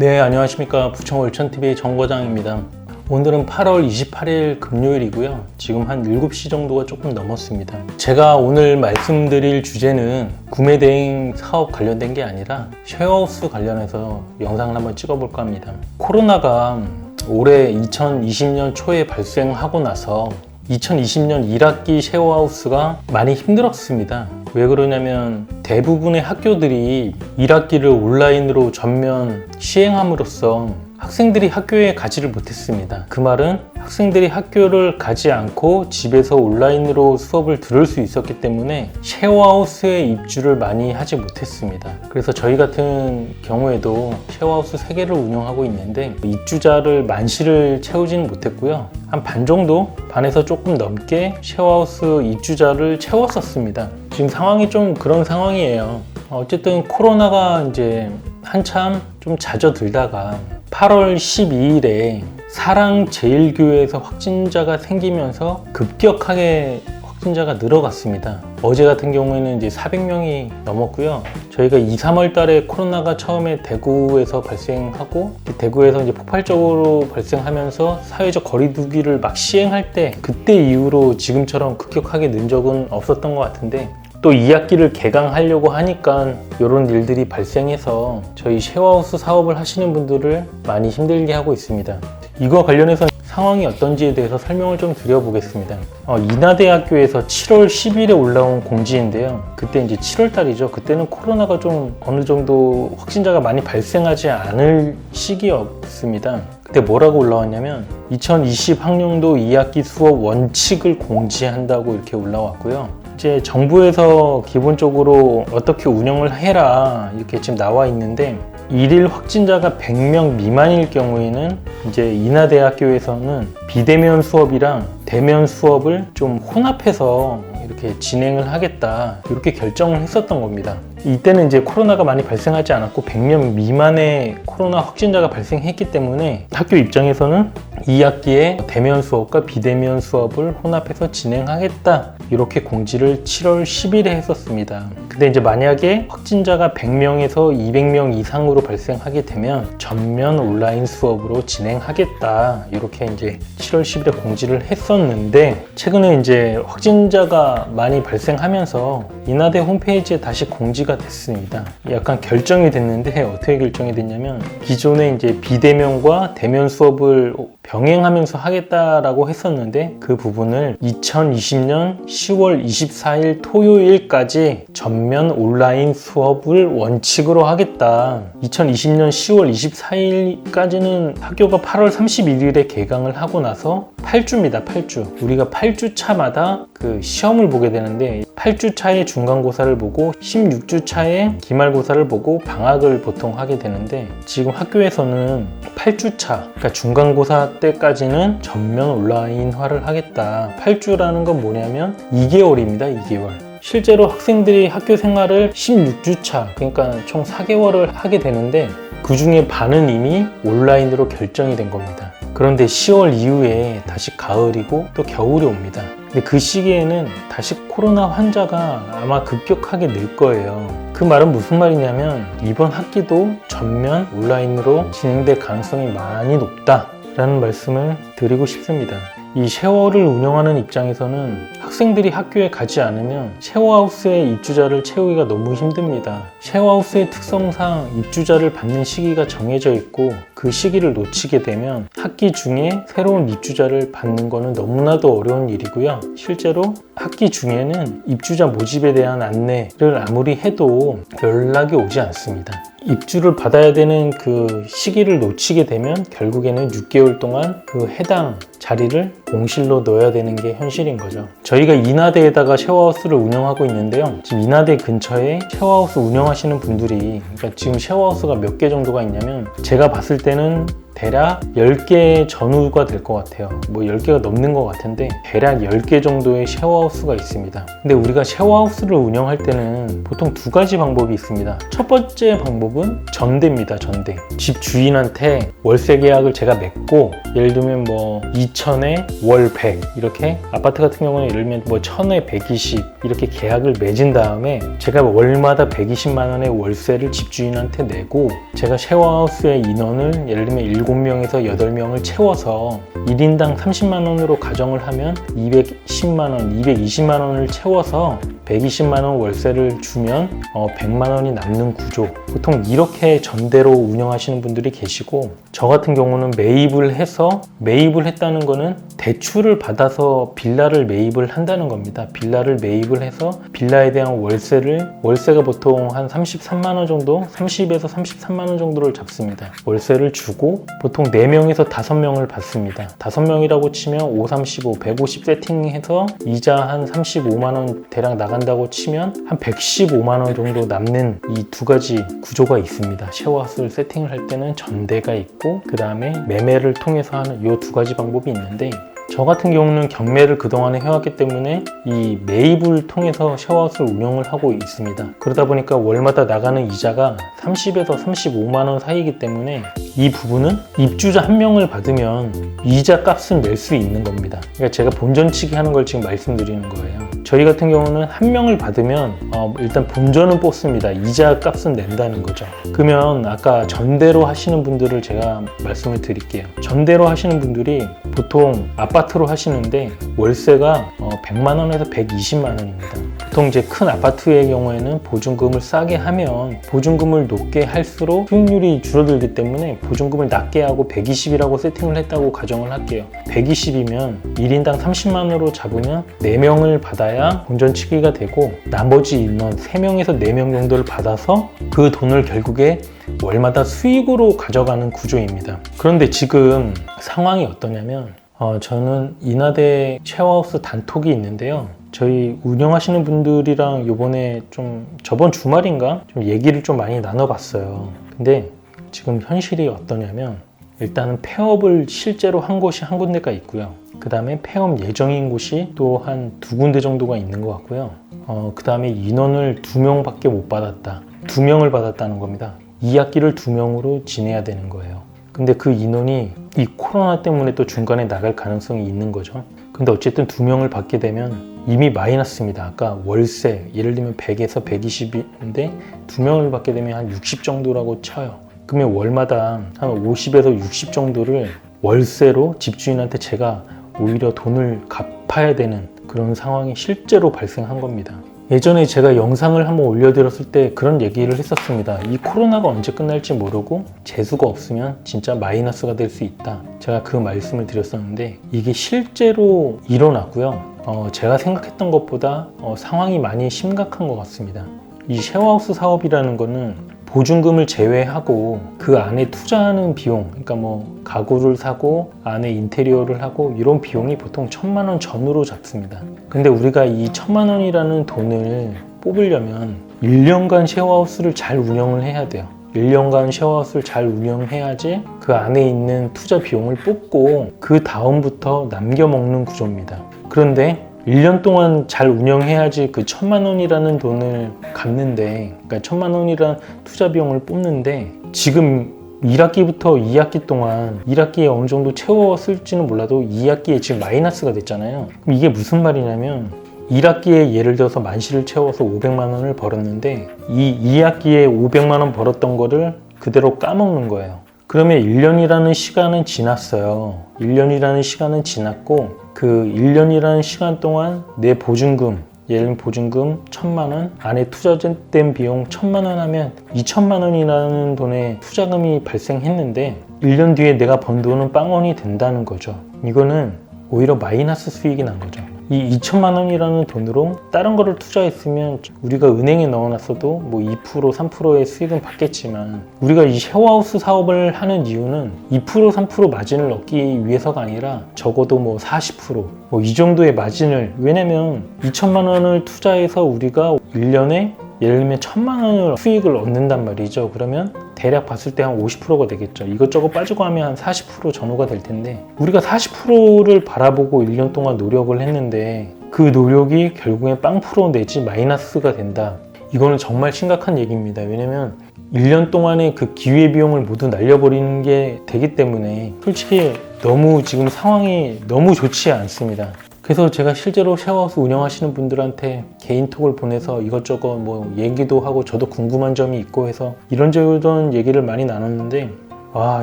네, 안녕하십니까. 부천 월천TV 정과장입니다. 오늘은 8월 28일 금요일이고요. 지금 한 7시 정도가 조금 넘었습니다. 제가 오늘 말씀드릴 주제는 구매 대행 사업 관련된 게 아니라 쉐어하우스 관련해서 영상을 한번 찍어볼까 합니다. 코로나가 올해 2020년 초에 발생하고 나서 2020년 1학기 쉐어하우스가 많이 힘들었습니다. 왜 그러냐면 대부분의 학교들이 1학기를 온라인으로 전면 시행함으로써 학생들이 학교에 가지를 못했습니다. 그 말은 학생들이 학교를 가지 않고 집에서 온라인으로 수업을 들을 수 있었기 때문에 쉐어하우스에 입주를 많이 하지 못했습니다. 그래서 저희 같은 경우에도 쉐어하우스 3개를 운영하고 있는데 입주자를 만시를 채우지는 못했고요. 한 반 정도, 반에서 조금 넘게 쉐어하우스 입주자를 채웠었습니다. 지금 상황이 좀 그런 상황이에요. 어쨌든 코로나가 이제 한참 좀 잦아들다가 8월 12일에 사랑제일교회에서 확진자가 생기면서 급격하게 확진자가 늘어갔습니다. 어제 같은 경우에는 이제 400명이 넘었고요. 저희가 2, 3월 달에 코로나가 처음에 대구에서 발생하고 대구에서 이제 폭발적으로 발생하면서 사회적 거리두기를 막 시행할 때 그때 이후로 지금처럼 급격하게 는 적은 없었던 것 같은데 또 2학기를 개강하려고 하니까 이런 일들이 발생해서 저희 쉐어하우스 사업을 하시는 분들을 많이 힘들게 하고 있습니다. 이거 관련해서 상황이 어떤지에 대해서 설명을 좀 드려보겠습니다. 어, 인하대학교에서 7월 10일에 올라온 공지인데요. 그때 이제 7월 달이죠. 그때는 코로나가 좀 어느 정도 확진자가 많이 발생하지 않을 시기였습니다. 그때 뭐라고 올라왔냐면 2020 학년도 2학기 수업 원칙을 공지한다고 이렇게 올라왔고요. 이제 정부에서 기본적으로 어떻게 운영을 해라 이렇게 지금 나와 있는데 일일 확진자가 100명 미만일 경우에는 이제 인하대학교에서는 비대면 수업이랑 대면 수업을 좀 혼합해서 이렇게 진행을 하겠다 이렇게 결정을 했었던 겁니다. 이때는 이제 코로나가 많이 발생하지 않았고 100명 미만의 코로나 확진자가 발생했기 때문에 학교 입장에서는 2학기에 대면 수업과 비대면 수업을 혼합해서 진행하겠다 이렇게 공지를 7월 10일에 했었습니다. 근데 이제 만약에 확진자가 100명에서 200명 이상으로 발생하게 되면 전면 온라인 수업으로 진행하겠다 이렇게 이제 7월 10일에 공지를 했었는데 최근에 이제 확진자가 많이 발생하면서 인하대 홈페이지에 다시 공지가 됐습니다. 약간 결정이 됐는데 어떻게 결정이 됐냐면 기존에 이제 비대면과 대면 수업을 병행하면서 하겠다라고 했었는데 그 부분을 2020년 10월 24일 토요일까지 전면 온라인 수업을 원칙으로 하겠다. 2020년 10월 24일까지는 학교가 8월 31일에 개강을 하고 나서 8주입니다. 8주. 우리가 8주 차마다 그 시험을 보게 되는데 8주 차에 중간고사를 보고 16주 차에 기말고사를 보고 방학을 보통 하게 되는데 지금 학교에서는 8주 차, 그러니까 중간고사 때까지는 전면 온라인화를 하겠다. 8주라는 건 뭐냐면 2개월입니다. 2개월. 실제로 학생들이 학교 생활을 16주 차, 그러니까 총 4개월을 하게 되는데 그 중에 반은 이미 온라인으로 결정이 된 겁니다. 그런데 10월 이후에 다시 가을이고 또 겨울이 옵니다. 근데 그 시기에는 다시 코로나 환자가 아마 급격하게 늘 거예요. 그 말은 무슨 말이냐면 이번 학기도 전면 온라인으로 진행될 가능성이 많이 높다 라는 말씀을 드리고 싶습니다. 이 쉐어를 운영하는 입장에서는 학생들이 학교에 가지 않으면 쉐어하우스의 입주자를 채우기가 너무 힘듭니다. 쉐어하우스의 특성상 입주자를 받는 시기가 정해져 있고 그 시기를 놓치게 되면 학기 중에 새로운 입주자를 받는 것은 너무나도 어려운 일이고요. 실제로 학기 중에는 입주자 모집에 대한 안내를 아무리 해도 연락이 오지 않습니다. 입주를 받아야 되는 그 시기를 놓치게 되면 결국에는 6개월 동안 그 해당 자리를 공실로 넣어야 되는 게 현실인 거죠. 저희가 인하대에다가 쉐어하우스를 운영하고 있는데요. 지금 인하대 근처에 쉐어하우스 운영하시는 분들이 그러니까 지금 쉐어하우스가 몇 개 정도가 있냐면 제가 봤을 때는 대략 10개 전후가 될 것 같아요. 뭐 10개가 넘는 것 같은데 대략 10개 정도의 쉐어하우스가 있습니다. 근데 우리가 쉐어하우스를 운영할 때는 보통 두 가지 방법이 있습니다. 첫 번째 방법은 전대입니다. 전대. 집 주인한테 월세 계약을 제가 맺고 예를 들면 뭐 2천에 월 100 이렇게 아파트 같은 경우는 예를 들면 뭐 1000에 120 이렇게 계약을 맺은 다음에 제가 월마다 120만 원의 월세를 집주인한테 내고 제가 쉐어하우스의 인원을 예를 들면 7명에서 8명을 채워서 1인당 30만 원으로 가정을 하면 210만 원, 220만 원을 채워서 120만 원 월세를 주면 어, 100만 원이 남는 구조. 보통 이렇게 전대로 운영하시는 분들이 계시고 저 같은 경우는 매입을 해서 매입을 했다는 거는 대출을 받아서 빌라를 매입을 한다는 겁니다. 빌라를 매입을 해서 빌라에 대한 월세를 월세가 보통 한 33만 원 정도, 30에서 33만 원 정도를 잡습니다. 월세를 주고 보통 4명에서 5명을 받습니다. 5명이라고 치면 5, 35, 150 세팅해서 이자 한 35만 원 대략 나간다고 치면 한 115만 원 정도 남는 이 두 가지 구조가 있습니다. 쉐어하우스를 세팅을 할 때는 전대가 있고 그 다음에 매매를 통해서 하는 이 두 가지 방법이 있는데 저 같은 경우는 경매를 그동안에 해왔기 때문에 이 매입을 통해서 쉐어하우스를 운영을 하고 있습니다. 그러다 보니까 월마다 나가는 이자가 30에서 35만 원 사이이기 때문에 이 부분은 입주자 한 명을 받으면 이자 값은 낼 수 있는 겁니다. 그러니까 제가 본전치기 하는 걸 지금 말씀드리는 거예요. 저희 같은 경우는 한 명을 받으면 어, 일단 본전은 뽑습니다. 이자 값은 낸다는 거죠. 그러면 아까 전대로 하시는 분들을 제가 말씀을 드릴게요. 전대로 하시는 분들이 보통 아파트로 하시는데 월세가 어, 100만 원에서 120만 원입니다. 보통 이제 큰 아파트의 경우에는 보증금을 싸게 하면 보증금을 높게 할수록 수익률이 줄어들기 때문에 보증금을 낮게 하고 120이라고 세팅을 했다고 가정을 할게요. 120이면 1인당 30만 원으로 잡으면 4명을 받아야 본전치기가 되고 나머지 인원 3명에서 4명 정도를 받아서 그 돈을 결국에 월마다 수익으로 가져가는 구조입니다. 그런데 지금 상황이 어떠냐면 어, 저는 인하대 쉐어하우스 단톡이 있는데요. 저희 운영하시는 분들이랑 요번에 좀 저번 주말인가 좀 얘기를 좀 많이 나눠봤어요. 근데 지금 현실이 어떠냐면 일단은 폐업을 실제로 한 곳이 한 군데가 있고요. 그 다음에 폐업 예정인 곳이 또 한 두 군데 정도가 있는 것 같고요. 어, 그 다음에 인원을 두 명밖에 못 받았다. 두 명을 받았다는 겁니다. 2학기를 두 명으로 지내야 되는 거예요. 근데 그 인원이 이 코로나 때문에 또 중간에 나갈 가능성이 있는 거죠. 근데 어쨌든 두 명을 받게 되면 이미 마이너스입니다. 아까 월세 예를 들면 100에서 120인데 두 명을 받게 되면 한 60 정도라고 쳐요. 그러면 월마다 한 50에서 60 정도를 월세로 집주인한테 제가 오히려 돈을 갚아야 되는 그런 상황이 실제로 발생한 겁니다. 예전에 제가 영상을 한번 올려드렸을 때 그런 얘기를 했었습니다. 이 코로나가 언제 끝날지 모르고 재수가 없으면 진짜 마이너스가 될 수 있다. 제가 그 말씀을 드렸었는데 이게 실제로 일어났고요. 어, 제가 생각했던 것보다 어, 상황이 많이 심각한 것 같습니다. 이 쉐어하우스 사업이라는 거는 보증금을 제외하고 그 안에 투자하는 비용, 그러니까 뭐 가구를 사고 안에 인테리어를 하고 이런 비용이 보통 천만 원 전후로 잡습니다. 근데 우리가 이 천만 원이라는 돈을 뽑으려면 1년간 쉐어하우스를 잘 운영을 해야 돼요. 1년간 쉐어하우스를 잘 운영해야지 그 안에 있는 투자 비용을 뽑고 그 다음부터 남겨 먹는 구조입니다. 그런데 1년 동안 잘 운영해야지 그 천만 원이라는 돈을 갚는데, 그러니까 천만 원이라는 투자 비용을 뽑는데, 지금 1학기부터 2학기 동안 1학기에 어느 정도 채웠을지는 몰라도 2학기에 지금 마이너스가 됐잖아요. 그럼 이게 무슨 말이냐면, 1학기에 예를 들어서 만시를 채워서 500만 원을 벌었는데, 이 2학기에 500만 원 벌었던 거를 그대로 까먹는 거예요. 그러면 1년이라는 시간은 지났어요. 1년이라는 시간은 지났고 그 1년이라는 시간 동안 내 보증금 예를 들면 보증금 1천만 원 안에 투자된 비용 1천만 원 하면 2천만 원이라는 돈의 투자금이 발생했는데 1년 뒤에 내가 번 돈은 빵원이 된다는 거죠. 이거는 오히려 마이너스 수익이 난 거죠. 이 2천만 원이라는 돈으로 다른 거를 투자했으면 우리가 은행에 넣어놨어도 뭐 2% 3%의 수익은 받겠지만 우리가 이 쉐어하우스 사업을 하는 이유는 2% 3% 마진을 얻기 위해서가 아니라 적어도 뭐 40%뭐 이 정도의 마진을. 왜냐면 2천만 원을 투자해서 우리가 1년에 예를 들면 천만 원을 수익을 얻는단 말이죠. 그러면 대략 봤을 때 한 50%가 되겠죠. 이것저것 빠지고 하면 한 40% 전후가 될 텐데 우리가 40%를 바라보고 1년 동안 노력을 했는데 그 노력이 결국엔 빵 프로 내지 마이너스가 된다. 이거는 정말 심각한 얘기입니다. 왜냐면 1년 동안의 그 기회비용을 모두 날려버리는 게 되기 때문에 솔직히 너무 지금 상황이 너무 좋지 않습니다. 그래서 제가 실제로 쉐어하우스 운영하시는 분들한테 개인톡을 보내서 이것저것 뭐 얘기도 하고 저도 궁금한 점이 있고 해서 이런저런 얘기를 많이 나눴는데 와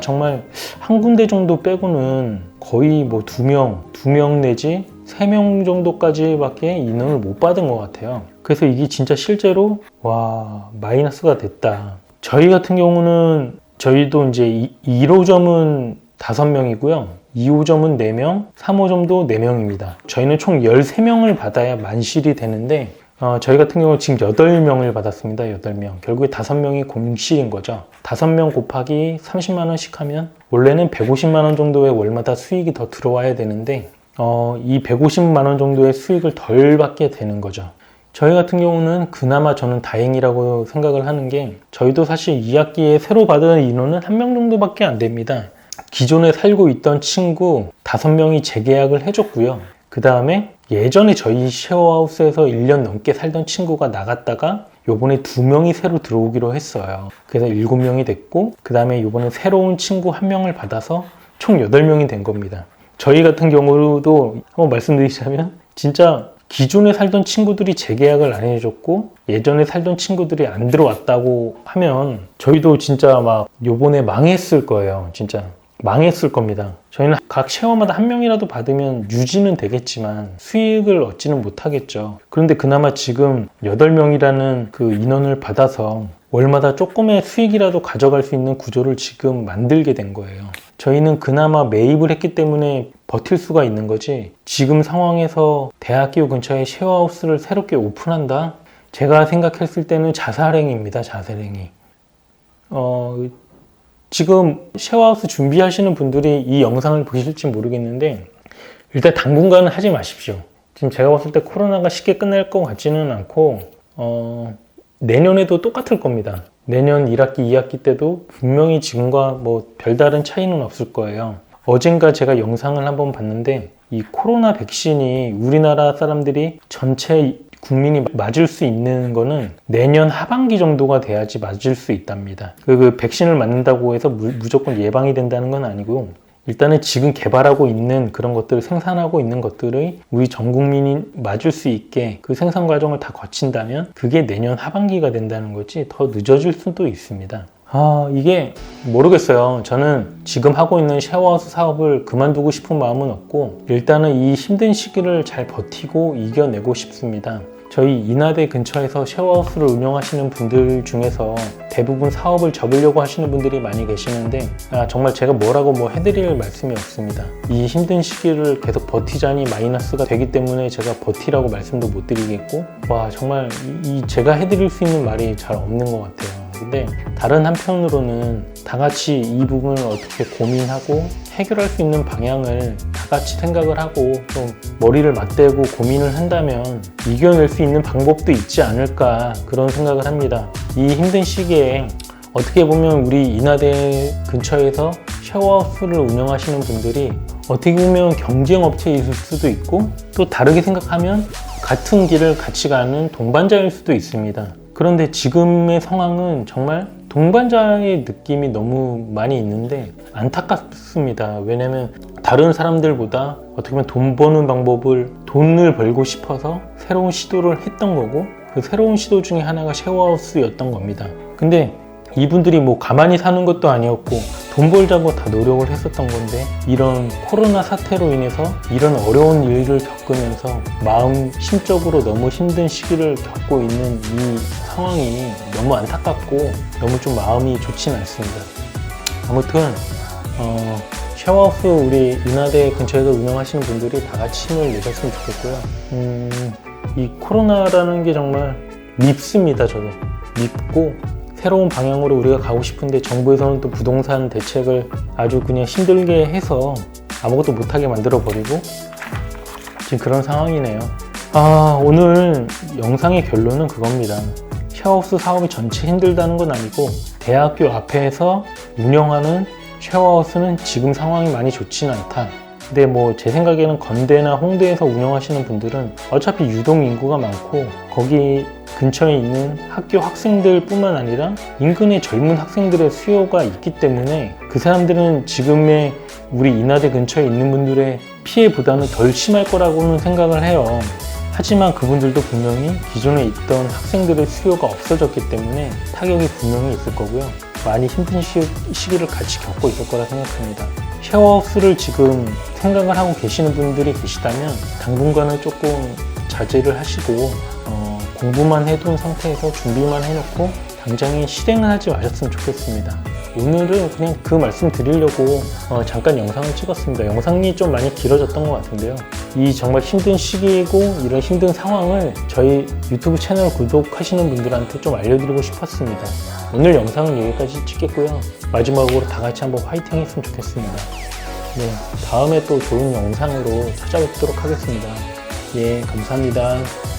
정말 한 군데 정도 빼고는 거의 뭐 두 명, 두 명 내지 세 명 정도까지밖에 인원을 못 받은 것 같아요. 그래서 이게 진짜 실제로 와 마이너스가 됐다. 저희 같은 경우는 저희도 이제 1호점은 5명이고요. 2호점은 4명, 3호점도 4명입니다. 저희는 총 13명을 받아야 만실이 되는데 어, 저희 같은 경우 지금 8명을 받았습니다. 8명. 결국에 5명이 공실인 거죠. 5명 곱하기 30만 원씩 하면 원래는 150만 원 정도의 월마다 수익이 더 들어와야 되는데 어, 이 150만 원 정도의 수익을 덜 받게 되는 거죠. 저희 같은 경우는 그나마 저는 다행이라고 생각을 하는 게 저희도 사실 2학기에 새로 받은 인원은 한 명 정도밖에 안 됩니다. 기존에 살고 있던 친구 5명이 재계약을 해줬고요. 그 다음에 예전에 저희 쉐어하우스에서 1년 넘게 살던 친구가 나갔다가 요번에 두 명이 새로 들어오기로 했어요. 그래서 7명이 됐고 그 다음에 요번에 새로운 친구 한 명을 받아서 총 8명이 된 겁니다. 저희 같은 경우도 한번 말씀드리자면 진짜 기존에 살던 친구들이 재계약을 안 해줬고 예전에 살던 친구들이 안 들어왔다고 하면 저희도 진짜 막 요번에 망했을 거예요. 진짜 망했을 겁니다. 저희는 각 쉐어마다 한 명이라도 받으면 유지는 되겠지만 수익을 얻지는 못하겠죠. 그런데 그나마 지금 8명이라는 그 인원을 받아서 월마다 조금의 수익이라도 가져갈 수 있는 구조를 지금 만들게 된 거예요. 저희는 그나마 매입을 했기 때문에 버틸 수가 있는 거지 지금 상황에서 대학교 근처에 쉐어하우스를 새롭게 오픈한다? 제가 생각했을 때는 자살행위입니다. 자살행위. 어, 지금 쉐어하우스 준비하시는 분들이 이 영상을 보실지 모르겠는데 일단 당분간은 하지 마십시오. 지금 제가 봤을 때 코로나가 쉽게 끝날 것 같지는 않고 어, 내년에도 똑같을 겁니다. 내년 1학기, 2학기 때도 분명히 지금과 뭐 별다른 차이는 없을 거예요. 어젠가 제가 영상을 한번 봤는데 이 코로나 백신이 우리나라 사람들이 전체 국민이 맞을 수 있는 거는 내년 하반기 정도가 돼야지 맞을 수 있답니다. 그, 그 백신을 맞는다고 해서 무, 무조건 예방이 된다는 건 아니고 일단은 지금 개발하고 있는 그런 것들, 생산하고 있는 것들의 우리 전 국민이 맞을 수 있게 그 생산 과정을 다 거친다면 그게 내년 하반기가 된다는 거지 더 늦어질 수도 있습니다. 아, 이게 모르겠어요. 저는 지금 하고 있는 쉐어하우스 사업을 그만두고 싶은 마음은 없고 일단은 이 힘든 시기를 잘 버티고 이겨내고 싶습니다. 저희 인하대 근처에서 쉐어하우스를 운영하시는 분들 중에서 대부분 사업을 접으려고 하시는 분들이 많이 계시는데 아, 정말 제가 뭐라고 뭐 해드릴 말씀이 없습니다. 이 힘든 시기를 계속 버티자니 마이너스가 되기 때문에 제가 버티라고 말씀도 못 드리겠고 와 정말 이, 이 제가 해드릴 수 있는 말이 잘 없는 것 같아요. 근데 다른 한편으로는 다 같이 이 부분을 어떻게 고민하고 해결할 수 있는 방향을 다 같이 생각을 하고 좀 머리를 맞대고 고민을 한다면 이겨낼 수 있는 방법도 있지 않을까 그런 생각을 합니다. 이 힘든 시기에 어떻게 보면 우리 인하대 근처에서 샤워하우스를 운영하시는 분들이 어떻게 보면 경쟁 업체일 수도 있고 또 다르게 생각하면 같은 길을 같이 가는 동반자일 수도 있습니다. 그런데 지금의 상황은 정말 동반자의 느낌이 너무 많이 있는데 안타깝습니다. 왜냐면 다른 사람들보다 어떻게 보면 돈 버는 방법을 돈을 벌고 싶어서 새로운 시도를 했던 거고 그 새로운 시도 중에 하나가 쉐어하우스였던 겁니다. 근데 이분들이 뭐 가만히 사는 것도 아니었고 돈 벌자고 다 노력을 했었던 건데 이런 코로나 사태로 인해서 이런 어려운 일을 겪으면서 마음 심적으로 너무 힘든 시기를 겪고 있는 이 상황이 너무 안타깝고 너무 좀 마음이 좋진 않습니다. 아무튼 어, 샤워하우스 우리 인하대 근처에서 운영하시는 분들이 다 같이 힘을 내셨으면 좋겠고요. 음, 이 코로나라는 게 정말 밉습니다. 저도 밉고 새로운 방향으로 우리가 가고 싶은데 정부에서는 또 부동산 대책을 아주 그냥 힘들게 해서 아무것도 못하게 만들어 버리고 지금 그런 상황이네요. 아 오늘 영상의 결론은 그겁니다. 쉐어하우스 사업이 전체 힘들다는 건 아니고 대학교 앞에서 운영하는 쉐어하우스는 지금 상황이 많이 좋지는 않다. 근데 뭐 제 생각에는 건대나 홍대에서 운영하시는 분들은 어차피 유동 인구가 많고 거기 근처에 있는 학교 학생들 뿐만 아니라 인근의 젊은 학생들의 수요가 있기 때문에 그 사람들은 지금의 우리 인하대 근처에 있는 분들의 피해보다는 덜 심할 거라고는 생각을 해요. 하지만 그분들도 분명히 기존에 있던 학생들의 수요가 없어졌기 때문에 타격이 분명히 있을 거고요. 많이 힘든 시, 시기를 같이 겪고 있을 거라 생각합니다. 쉐어하우스를 지금 생각을 하고 계시는 분들이 계시다면 당분간은 조금 자제를 하시고 어, 공부만 해둔 상태에서 준비만 해놓고 당장에 실행을 하지 마셨으면 좋겠습니다. 오늘은 그냥 그 말씀 드리려고 어, 잠깐 영상을 찍었습니다. 영상이 좀 많이 길어졌던 것 같은데요. 이 정말 힘든 시기이고 이런 힘든 상황을 저희 유튜브 채널 구독하시는 분들한테 좀 알려드리고 싶었습니다. 오늘 영상은 여기까지 찍겠고요. 마지막으로 다 같이 한번 화이팅 했으면 좋겠습니다. 네, 다음에 또 좋은 영상으로 찾아뵙도록 하겠습니다. 예, 감사합니다.